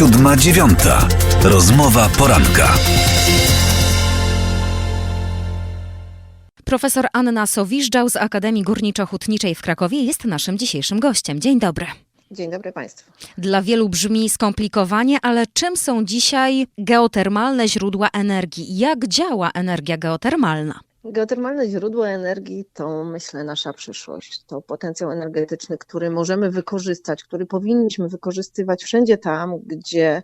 Siódma dziewiąta. Rozmowa poranka. Profesor Anna Sowiżdżał z Akademii Górniczo-Hutniczej w Krakowie jest naszym dzisiejszym gościem. Dzień dobry. Dzień dobry Państwu. Dla wielu brzmi skomplikowanie, ale czym są dzisiaj geotermalne źródła energii? Jak działa energia geotermalna? Geotermalne źródła energii to, myślę, nasza przyszłość. To potencjał energetyczny, który możemy wykorzystać, który powinniśmy wykorzystywać wszędzie tam, gdzie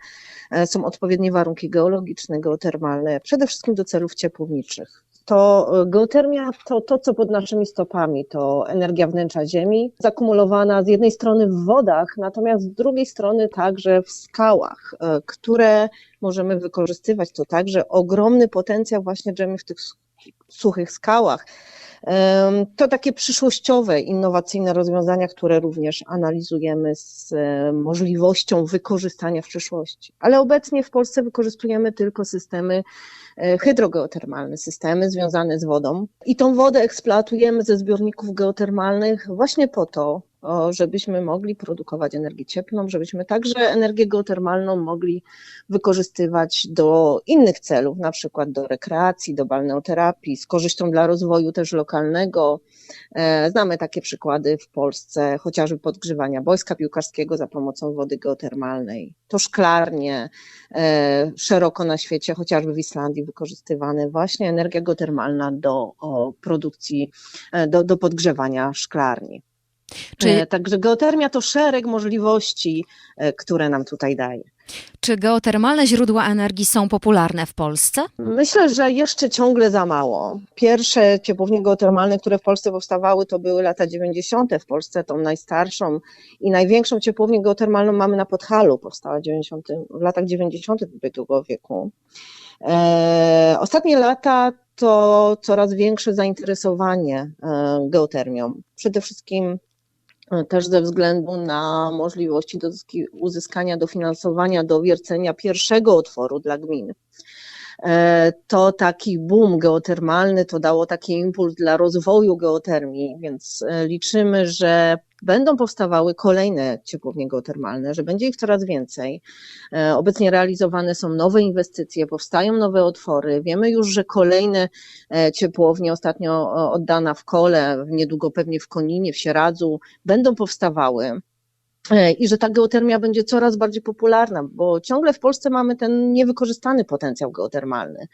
e, są odpowiednie warunki geologiczne, geotermalne, przede wszystkim do celów ciepłowniczych. To e, geotermia to to, co pod naszymi stopami, to energia wnętrza Ziemi, zakumulowana z jednej strony w wodach, natomiast z drugiej strony także w skałach, e, które możemy wykorzystywać. To także ogromny potencjał właśnie drzemie w tych suchych skałach. To takie przyszłościowe, innowacyjne rozwiązania, które również analizujemy z możliwością wykorzystania w przyszłości. Ale obecnie w Polsce wykorzystujemy tylko systemy e, hydrogeotermalne, systemy związane z wodą. I tą wodę eksploatujemy ze zbiorników geotermalnych właśnie po to, żebyśmy mogli produkować energię cieplną, żebyśmy także energię geotermalną mogli wykorzystywać do innych celów, na przykład do rekreacji, do balneoterapii, z korzyścią dla rozwoju też lokalnego. E, Znamy takie przykłady w Polsce, chociażby podgrzewania boiska piłkarskiego za pomocą wody geotermalnej. To szklarnie, e, szeroko na świecie, chociażby w Islandii wykorzystywane właśnie energia geotermalna do produkcji, e, do, do podgrzewania szklarni. Czy, E, Także geotermia to szereg możliwości, e, które nam tutaj daje. czy geotermalne źródła energii są popularne w Polsce? Myślę, że jeszcze ciągle za mało. Pierwsze ciepłownie geotermalne, które w Polsce powstawały, to były lata 90. w Polsce. Tą najstarszą i największą ciepłownię geotermalną mamy na Podhalu. Powstała w, 90, w latach 90. ubiegłego wieku. E, ostatnie lata to coraz większe zainteresowanie geotermią. Przede wszystkim też ze względu na możliwości uzyskania dofinansowania do wiercenia pierwszego otworu dla gmin. E, To taki boom geotermalny, to dało taki impuls dla rozwoju geotermii, więc e, liczymy, że będą powstawały kolejne ciepłownie geotermalne, że będzie ich coraz więcej. E, Obecnie realizowane są nowe inwestycje, powstają nowe otwory. Wiemy już, że kolejne ciepłownie, ostatnio oddana w Kole, niedługo pewnie w Koninie, w Sieradzu, będą powstawały. E, I że ta geotermia będzie coraz bardziej popularna, bo ciągle w Polsce mamy ten niewykorzystany potencjał geotermalny.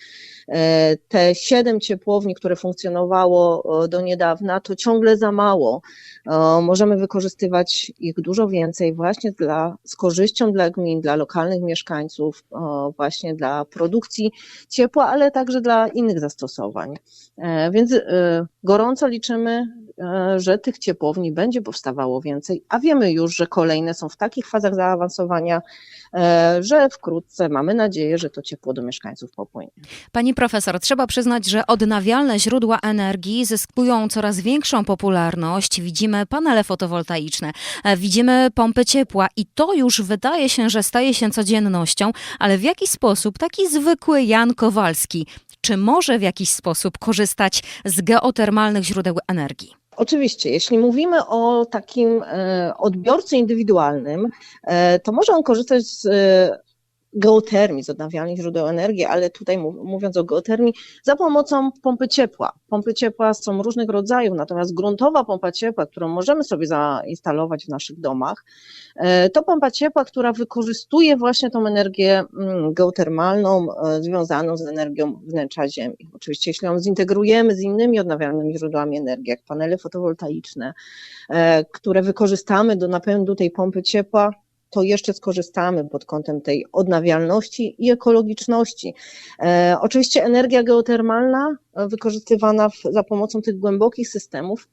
E, Te siedem ciepłowni, które funkcjonowało e, do niedawna, to ciągle za mało. Możemy wykorzystywać ich dużo więcej właśnie dla, z korzyścią dla gmin, dla lokalnych mieszkańców, właśnie dla produkcji ciepła, ale także dla innych zastosowań. Więc gorąco liczymy, że tych ciepłowni będzie powstawało więcej, a wiemy już, że kolejne są w takich fazach zaawansowania, e, że wkrótce mamy nadzieję, że to ciepło do mieszkańców popłynie. Pani profesor, trzeba przyznać, że odnawialne źródła energii zyskują coraz większą popularność. Widzimy panele fotowoltaiczne, e, widzimy pompy ciepła i to już wydaje się, że staje się codziennością, ale w jaki sposób taki zwykły Jan Kowalski, czy może w jakiś sposób korzystać z geotermalnych źródeł energii? Oczywiście, jeśli mówimy o takim e, odbiorcy indywidualnym, e, to może on korzystać z e, geotermii, z odnawialnych źródeł energii, ale tutaj mów- mówiąc o geotermii, za pomocą pompy ciepła. Pompy ciepła są różnych rodzajów, natomiast gruntowa pompa ciepła, którą możemy sobie zainstalować w naszych domach, e, to pompa ciepła, która wykorzystuje właśnie tą energię mm, geotermalną e, związaną z energią wnętrza Ziemi. Oczywiście, jeśli ją zintegrujemy z innymi odnawialnymi źródłami energii, jak panele fotowoltaiczne, e, które wykorzystamy do napędu tej pompy ciepła, to jeszcze skorzystamy pod kątem tej odnawialności i ekologiczności. E, oczywiście energia geotermalna e, wykorzystywana w, za pomocą tych głębokich systemów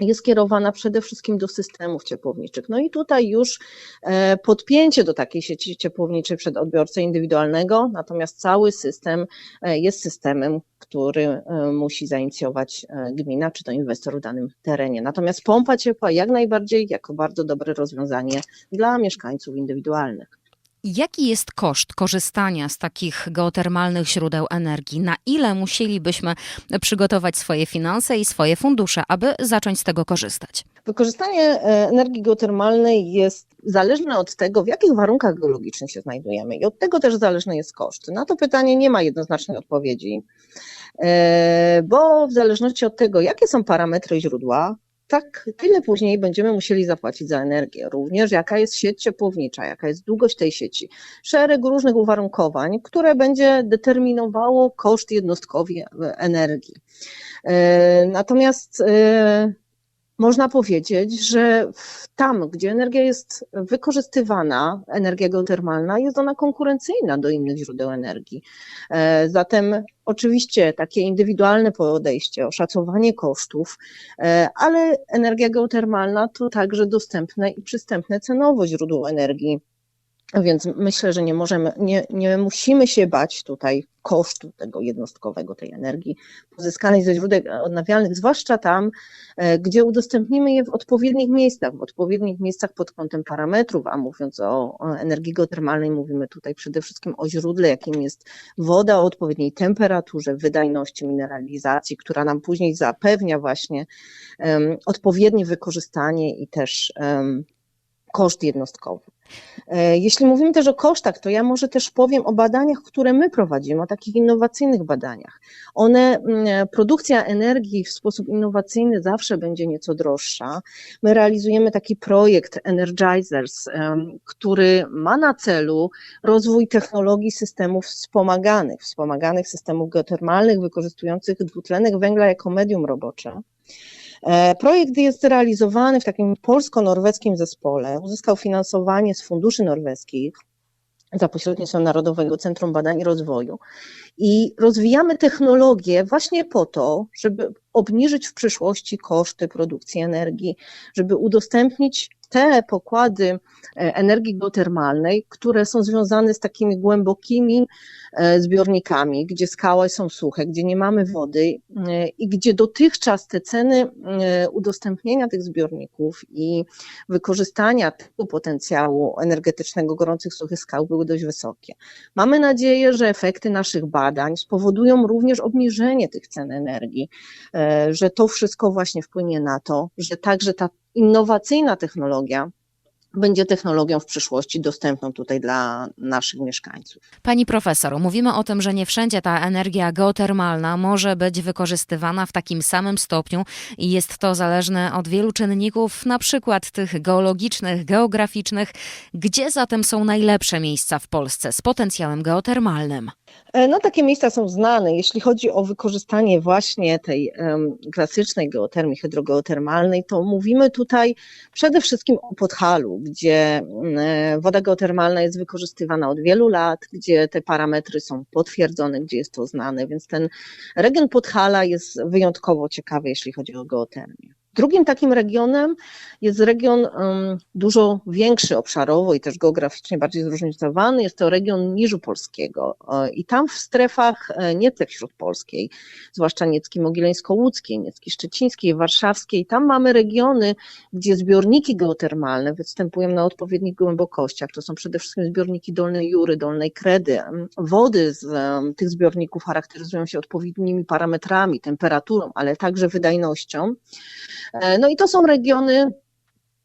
jest kierowana przede wszystkim do systemów ciepłowniczych. No i tutaj już e, podpięcie do takiej sieci ciepłowniczej przed odbiorcę indywidualnego, natomiast cały system e, jest systemem, który e, musi zainicjować gmina czy to inwestor w danym terenie. Natomiast pompa ciepła jak najbardziej jako bardzo dobre rozwiązanie dla mieszkańców indywidualnych. Jaki jest koszt korzystania z takich geotermalnych źródeł energii? Na ile musielibyśmy przygotować swoje finanse i swoje fundusze, aby zacząć z tego korzystać? Wykorzystanie e, energii geotermalnej jest zależne od tego, w jakich warunkach geologicznych się znajdujemy i od tego też zależny jest koszt. Na to pytanie nie ma jednoznacznej odpowiedzi, e, bo w zależności od tego, jakie są parametry źródła, tak tyle później będziemy musieli zapłacić za energię. Również jaka jest sieć ciepłownicza, jaka jest długość tej sieci. Szereg różnych uwarunkowań, które będzie determinowało koszt jednostkowy energii. E, Natomiast e, można powiedzieć, że tam, gdzie energia jest wykorzystywana, energia geotermalna, jest ona konkurencyjna do innych źródeł energii. E, Zatem oczywiście takie indywidualne podejście, oszacowanie kosztów, e, ale energia geotermalna to także dostępne i przystępne cenowo źródło energii. Więc myślę, że nie możemy, nie, nie musimy się bać tutaj kosztu tego jednostkowego, tej energii pozyskanej ze źródeł odnawialnych, zwłaszcza tam, e, gdzie udostępnimy je w odpowiednich miejscach, w odpowiednich miejscach pod kątem parametrów, a mówiąc o, energii geotermalnej, mówimy tutaj przede wszystkim o źródle, jakim jest woda o odpowiedniej temperaturze, wydajności mineralizacji, która nam później zapewnia właśnie um, odpowiednie wykorzystanie i też um, koszt jednostkowy. E, Jeśli mówimy też o kosztach, to ja może też powiem o badaniach, które my prowadzimy, o takich innowacyjnych badaniach. One, produkcja energii w sposób innowacyjny zawsze będzie nieco droższa. My realizujemy taki projekt Energizers, który ma na celu rozwój technologii systemów wspomaganych, wspomaganych systemów geotermalnych wykorzystujących dwutlenek węgla jako medium robocze. E, Projekt jest realizowany w takim polsko-norweskim zespole. Uzyskał finansowanie z funduszy norweskich za pośrednictwem Narodowego Centrum Badań i Rozwoju. I rozwijamy technologię właśnie po to, żeby obniżyć w przyszłości koszty produkcji energii, żeby udostępnić te pokłady e, energii geotermalnej, które są związane z takimi głębokimi e, zbiornikami, gdzie skały są suche, gdzie nie mamy wody e, i gdzie dotychczas te ceny udostępnienia tych zbiorników i wykorzystania tego potencjału energetycznego gorących suchych skał były dość wysokie. Mamy nadzieję, że efekty naszych badań spowodują również obniżenie tych cen energii, że to wszystko właśnie wpłynie na to, że także ta innowacyjna technologia będzie technologią w przyszłości dostępną tutaj dla naszych mieszkańców. Pani profesor, mówimy o tym, że nie wszędzie ta energia geotermalna może być wykorzystywana w takim samym stopniu i jest to zależne od wielu czynników, na przykład tych geologicznych, geograficznych. Gdzie zatem są najlepsze miejsca w Polsce z potencjałem geotermalnym? E, No, takie miejsca są znane. Jeśli chodzi o wykorzystanie właśnie tej em, klasycznej geotermii, hydrogeotermalnej, to mówimy tutaj przede wszystkim o Podhalu, gdzie e, woda geotermalna jest wykorzystywana od wielu lat, gdzie te parametry są potwierdzone, gdzie jest to znane, więc ten region Podhala jest wyjątkowo ciekawy, jeśli chodzi o geotermię. Drugim takim regionem jest region dużo większy obszarowo i też geograficznie bardziej zróżnicowany. Jest to region Niżu Polskiego E, i tam w strefach e, Niecek Śródpolskiej, zwłaszcza Niecki Mogileńsko-Łódzkiej, Niecki Szczecińskiej, Warszawskiej, tam mamy regiony, gdzie zbiorniki geotermalne występują na odpowiednich głębokościach. To są przede wszystkim zbiorniki Dolnej Jury, Dolnej Kredy. Wody z tych zbiorników charakteryzują się odpowiednimi parametrami, temperaturą, ale także wydajnością. E, No i to są regiony,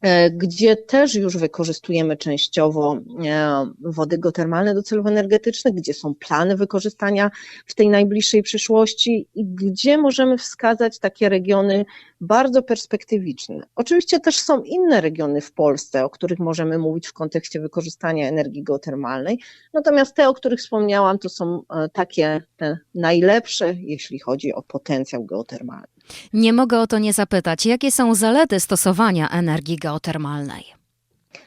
e, gdzie też już wykorzystujemy częściowo e, wody geotermalne do celów energetycznych, gdzie są plany wykorzystania w tej najbliższej przyszłości i gdzie możemy wskazać takie regiony bardzo perspektywiczne. Oczywiście też są inne regiony w Polsce, o których możemy mówić w kontekście wykorzystania energii geotermalnej, natomiast te, o których wspomniałam, to są e, takie te najlepsze, jeśli chodzi o potencjał geotermalny. Nie mogę o to nie zapytać, jakie są zalety stosowania energii geotermalnej?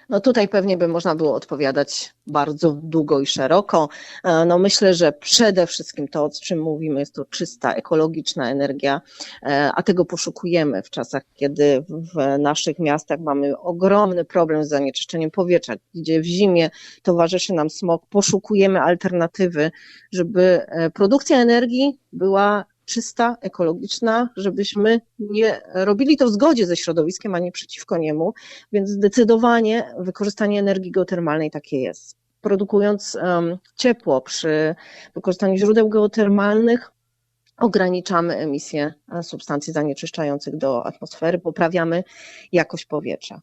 No tutaj pewnie by można było odpowiadać bardzo długo i szeroko. E, No myślę, że przede wszystkim to, o czym mówimy, jest to czysta, ekologiczna energia, e, a tego poszukujemy w czasach, kiedy w naszych miastach mamy ogromny problem z zanieczyszczeniem powietrza, gdzie w zimie towarzyszy nam smog. Poszukujemy alternatywy, żeby e, produkcja energii była czysta, ekologiczna, żebyśmy nie robili to w zgodzie ze środowiskiem, a nie przeciwko niemu. Więc zdecydowanie wykorzystanie energii geotermalnej takie jest. Produkując um, ciepło przy wykorzystaniu źródeł geotermalnych, ograniczamy emisję e, substancji zanieczyszczających do atmosfery, poprawiamy jakość powietrza.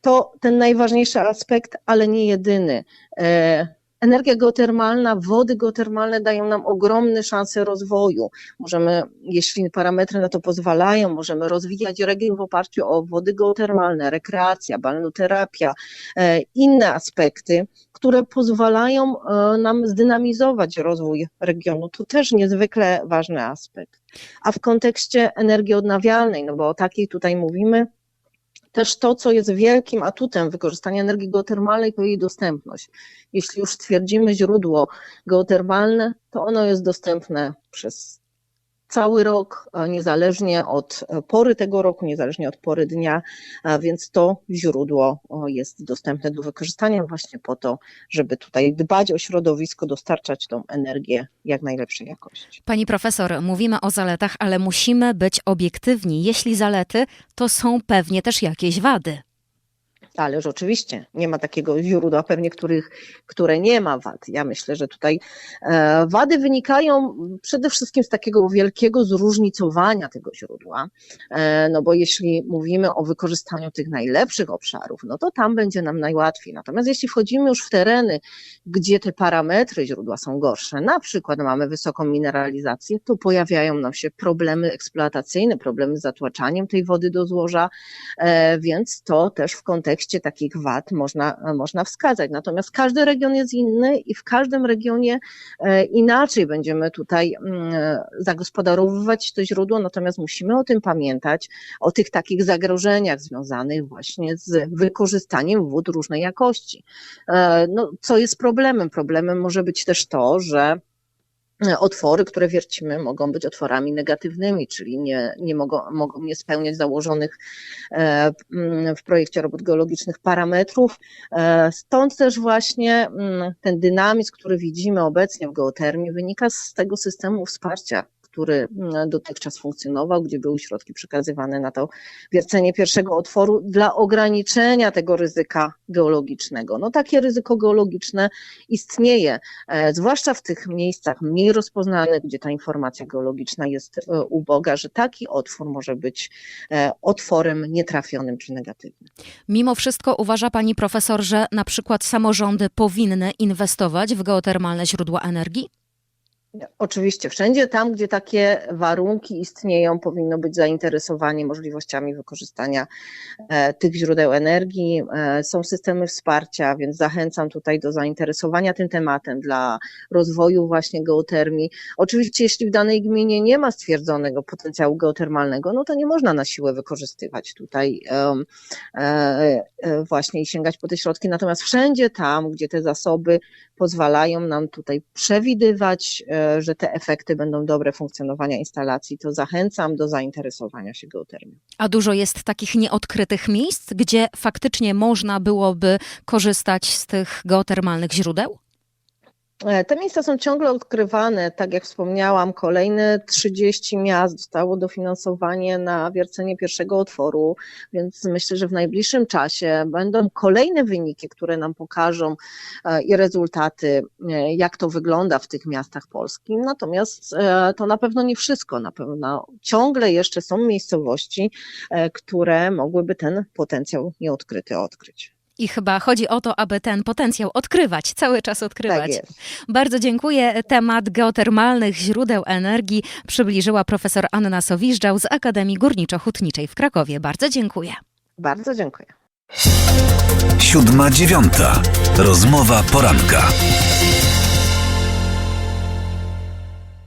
To ten najważniejszy aspekt, ale nie jedyny. E, Energia geotermalna, wody geotermalne dają nam ogromne szanse rozwoju. Możemy, jeśli parametry na to pozwalają, możemy rozwijać region w oparciu o wody geotermalne, rekreacja, balnoterapia, e, inne aspekty, które pozwalają e, nam zdynamizować rozwój regionu. To też niezwykle ważny aspekt. A w kontekście energii odnawialnej, no bo o takiej tutaj mówimy, też to, co jest wielkim atutem wykorzystania energii geotermalnej, to jej dostępność. Jeśli już stwierdzimy źródło geotermalne, to ono jest dostępne przez cały rok, a niezależnie od pory tego roku, niezależnie od pory dnia, więc to źródło jest dostępne do wykorzystania właśnie po to, żeby tutaj dbać o środowisko, dostarczać tą energię jak najlepszej jakości. Pani profesor, mówimy o zaletach, ale musimy być obiektywni. Jeśli zalety, to są pewnie też jakieś wady. Ależ oczywiście nie ma takiego źródła, pewnie których, które nie ma wad. Ja myślę, że tutaj e, wady wynikają przede wszystkim z takiego wielkiego zróżnicowania tego źródła. E, no bo jeśli mówimy o wykorzystaniu tych najlepszych obszarów, no to tam będzie nam najłatwiej. Natomiast jeśli wchodzimy już w tereny, gdzie te parametry źródła są gorsze, na przykład mamy wysoką mineralizację, to pojawiają nam się problemy eksploatacyjne, problemy z zatłaczaniem tej wody do złoża, e, więc to też w kontekście takich wad można, można wskazać. Natomiast każdy region jest inny i w każdym regionie e, inaczej będziemy tutaj mm, zagospodarowywać to źródło, natomiast musimy o tym pamiętać, o tych takich zagrożeniach związanych właśnie z wykorzystaniem wód różnej jakości. E, No, co jest problemem? Problemem może być też to, że otwory, które wiercimy, mogą być otworami negatywnymi, czyli nie, nie mogą, mogą nie spełniać założonych e, w projekcie robót geologicznych parametrów. E, Stąd też właśnie ten dynamizm, który widzimy obecnie w geotermii, wynika z tego systemu wsparcia który mm, dotychczas funkcjonował, gdzie były środki przekazywane na to wiercenie pierwszego otworu dla ograniczenia tego ryzyka geologicznego. No takie ryzyko geologiczne istnieje, e, zwłaszcza w tych miejscach mniej rozpoznanych, gdzie ta informacja geologiczna jest e, uboga, że taki otwór może być e, otworem nietrafionym czy negatywnym. Mimo wszystko uważa pani profesor, że na przykład samorządy powinny inwestować w geotermalne źródła energii? Oczywiście, wszędzie tam, gdzie takie warunki istnieją, powinno być zainteresowanie możliwościami wykorzystania e, tych źródeł energii. E, są systemy wsparcia, więc zachęcam tutaj do zainteresowania tym tematem dla rozwoju właśnie geotermii. Oczywiście, jeśli w danej gminie nie ma stwierdzonego potencjału geotermalnego, no to nie można na siłę wykorzystywać tutaj e, właśnie i sięgać po te środki. Natomiast wszędzie tam, gdzie te zasoby pozwalają nam tutaj przewidywać, e, że te efekty będą dobre funkcjonowania instalacji, to zachęcam do zainteresowania się geotermią. A dużo jest takich nieodkrytych miejsc, gdzie faktycznie można byłoby korzystać z tych geotermalnych źródeł? E, Te miejsca są ciągle odkrywane. Tak jak wspomniałam, kolejne 30 miast dostało dofinansowanie na wiercenie pierwszego otworu, więc myślę, że w najbliższym czasie będą kolejne wyniki, które nam pokażą e, i rezultaty, e, jak to wygląda w tych miastach polskich. Natomiast to na pewno nie wszystko. Na pewno ciągle jeszcze są miejscowości, które mogłyby ten potencjał nieodkryty odkryć. I chyba chodzi o to, aby ten potencjał odkrywać, cały czas odkrywać. Tak jest. Bardzo dziękuję. Temat geotermalnych źródeł energii przybliżyła profesor Anna Sowiżdżał z Akademii Górniczo-Hutniczej w Krakowie. Bardzo dziękuję. Bardzo dziękuję. Siódma dziewiąta. Rozmowa poranka.